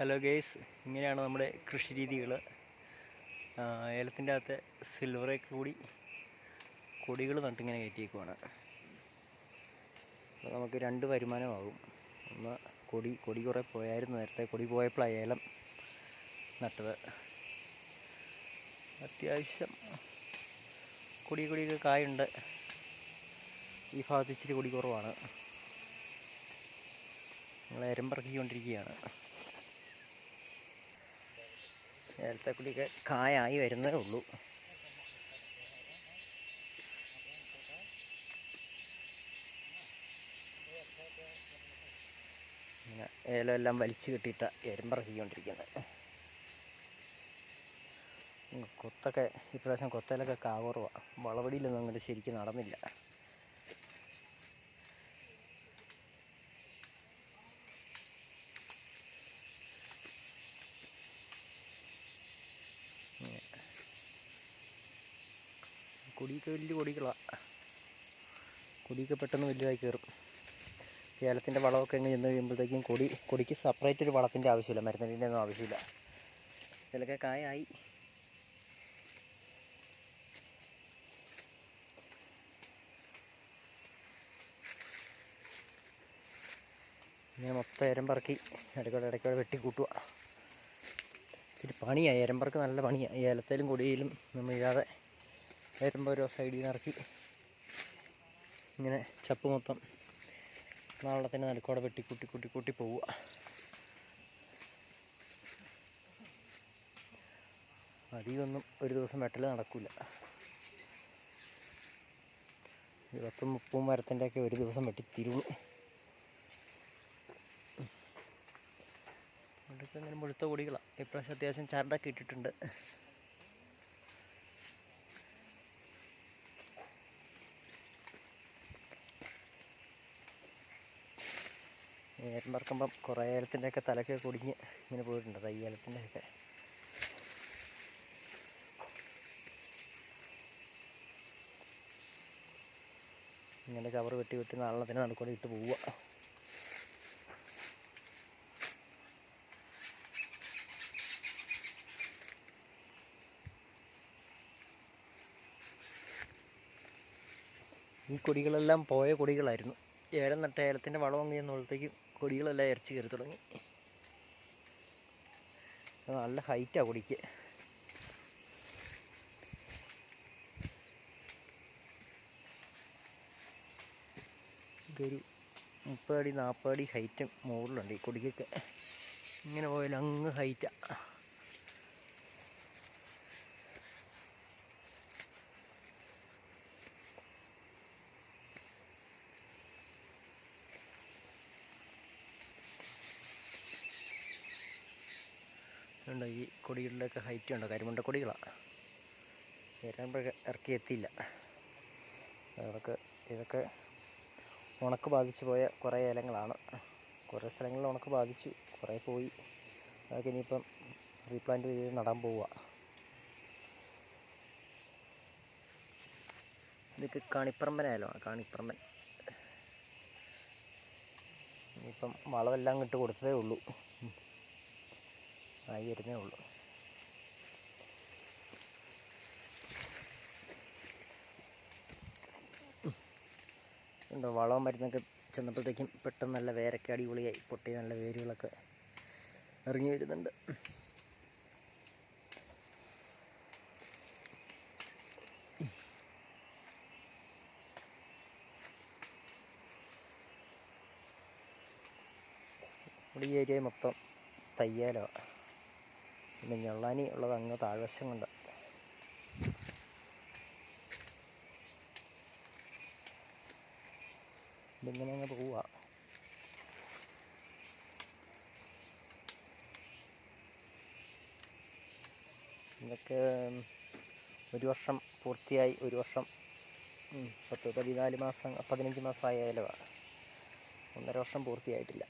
Hello guys ഇങ്ങനെയാണ് നമ്മുടെ കൃഷി രീതികൾ ഏലത്തിന്റെ അകത്തെ സിൽവറെ കൂടി കൊടികൾ നട്ടിങ്ങനെ കയറ്റിയേക്കുവാണ്. അപ്പോൾ നമുക്ക് രണ്ട് വരുമാനമാകും. ഒന്ന് കൊടി കൊടി കുറേ പോയായിരുന്നു നേരത്തെ. കൊടി പോയപ്പോഴാണ് ഏലം നട്ടത്. അത്യാവശ്യം കൊടി കൊടിയൊക്കെ കായുണ്ട്. ഈ ഭാഗത്ത് ഇച്ചിരി കൊടി കുറവാണ്. ഞങ്ങൾ എരമ്പിറക്കിക്കൊണ്ടിരിക്കുകയാണ് നേരത്തെ കുടിയൊക്കെ കായായി വരുന്നേ ഉള്ളൂ. ഇങ്ങനെ ഏലം എല്ലാം വലിച്ചു കെട്ടിയിട്ട എരമ്പിറക്കിക്കൊണ്ടിരിക്കുന്നത് കൊത്തൊക്കെ ഇപ്രാവശ്യം കൊത്തയിലൊക്കെ കാവുറവാണ് വളവടിയിലൊന്നും അങ്ങനെ ശരിക്കും നടന്നില്ല. കൊടിയൊക്കെ വലിയ കൊടികളാണ് കൊടിയൊക്കെ പെട്ടെന്ന് വലുതായി കയറും. ഏലത്തിന്റെ വളമൊക്കെ ഇങ്ങനെ ചെന്ന് കഴിയുമ്പോഴത്തേക്കും കൊടി കൊടിക്ക് സെപ്പറേറ്റ് ഒരു വളത്തിന്റെ ആവശ്യമില്ല. മരുന്നിന്റെ ഒന്നും ആവശ്യമില്ല. ഇതിലൊക്കെ കായായി. ഇങ്ങനെ മൊത്തം എരമ്പറക്കി ഇടയ്ക്കോടെ ഇടയ്ക്കോടെ വെട്ടിക്കൂട്ടുക ഇച്ചിരി പണിയായി. എരമ്പറക്ക് നല്ല പണിയാണ് ഏലത്തേലും കൊടിയിലും നമ്മൾ ഇല്ലാതെ വരുമ്പോൾ ഒരു സൈഡിൽ നിന്ന് ഇറക്കി ഇങ്ങനെ ചപ്പ് മൊത്തം നാളത്തിന് നടുക്കോടെ വെട്ടി കൂട്ടി കൂട്ടി കൂട്ടി പോവുക. അധികമൊന്നും ഒരു ദിവസം വെട്ടൽ നടക്കില്ല ഇരുപത്തും മുപ്പതും മരത്തിന്റെയൊക്കെ ഒരു ദിവസം വെട്ടി തിരുവും ഇവിടെയൊക്കെ ഇങ്ങനെ മുഴുത്ത കൊടികളാണ് ഇപ്രാവശ്യം അത്യാവശ്യം ചരടൊക്കെ ഇട്ടിട്ടുണ്ട്. ഏലം പറക്കുമ്പം കുറേ ഏലത്തിന്റെയൊക്കെ തലക്കെ കുടിഞ്ഞ് ഇങ്ങനെ പോയിട്ടുണ്ട്. തൈ ഏലത്തിന്റെയൊക്കെ. ഇങ്ങനെ ചവറ് വെട്ടി വെട്ടി നാളത്തിന് നടുക്കൂടെ ഇട്ട് പോവുക. ഈ കൊടികളെല്ലാം പോയ കൊടികളായിരുന്നു. ഏലം നട്ട ഏലത്തിന്റെ വളം അങ്ങ് കൊടികളെല്ലാം ഇറച്ചി കയറി തുടങ്ങി. നല്ല ഹൈറ്റാണ് കൊടിക്ക് ഇതൊരു മുപ്പതടി നാൽപ്പതടി ഹൈറ്റും മുകളിലുണ്ട് ഈ കൊടിക്കൊക്കെ. ഇങ്ങനെ പോയാൽ അങ്ങ് ഹൈറ്റാണ് ഉണ്ട്. ഈ കൊടികളിലൊക്കെ ഹൈറ്റ് ഉണ്ട്. കരിമുണ്ട കൊടികളാണ് ഏരാകുമ്പോഴൊക്കെ ഇറക്കി എത്തിയില്ല അതൊക്കെ ഇതൊക്കെ ഉണക്ക് ബാധിച്ച് പോയ കുറേ ഏലങ്ങളാണ് കുറേ സ്ഥലങ്ങളിൽ ഉണക്ക് ബാധിച്ചു. കുറേ പോയി. അതൊക്കെ ഇനിയിപ്പം റീപ്ലാന്റ് ചെയ്ത് നടാൻ പോവുക. ഇതൊക്കെ കാണിപ്പറമ്പൻ ഏലമാണ് കാണിപ്പറമ്പൻ. ഇനിയിപ്പം വളമെല്ലാം ഇട്ട് കൊടുത്തതേ ഉള്ളൂ. ആയി വരുന്നേ ഉള്ളൂ ഉണ്ടോ വളവും മരുന്നൊക്കെ ചെന്നപ്പോഴത്തേക്കും പെട്ടെന്ന് നല്ല വേരൊക്കെ അടിപൊളിയായി പൊട്ടി നല്ല വേരുകളൊക്കെ ഇറങ്ങി വരുന്നുണ്ട് ഈ ഏരിയ മൊത്തം തയ്യാലോ പിന്നെ ഞെള്ളാനി ഉള്ളത് അങ്ങ് താഴ്വശം കൊണ്ട്. ഇതിങ്ങനെ അങ്ങ് പോവുക ഇതൊക്കെ ഒരു വർഷം പൂർത്തിയായി ഒരു വർഷം പത്ത് പതിനാല് മാസം പതിനഞ്ച് മാസമായ ഇലവാണ് ഒന്നര വർഷം പൂർത്തിയായിട്ടില്ല.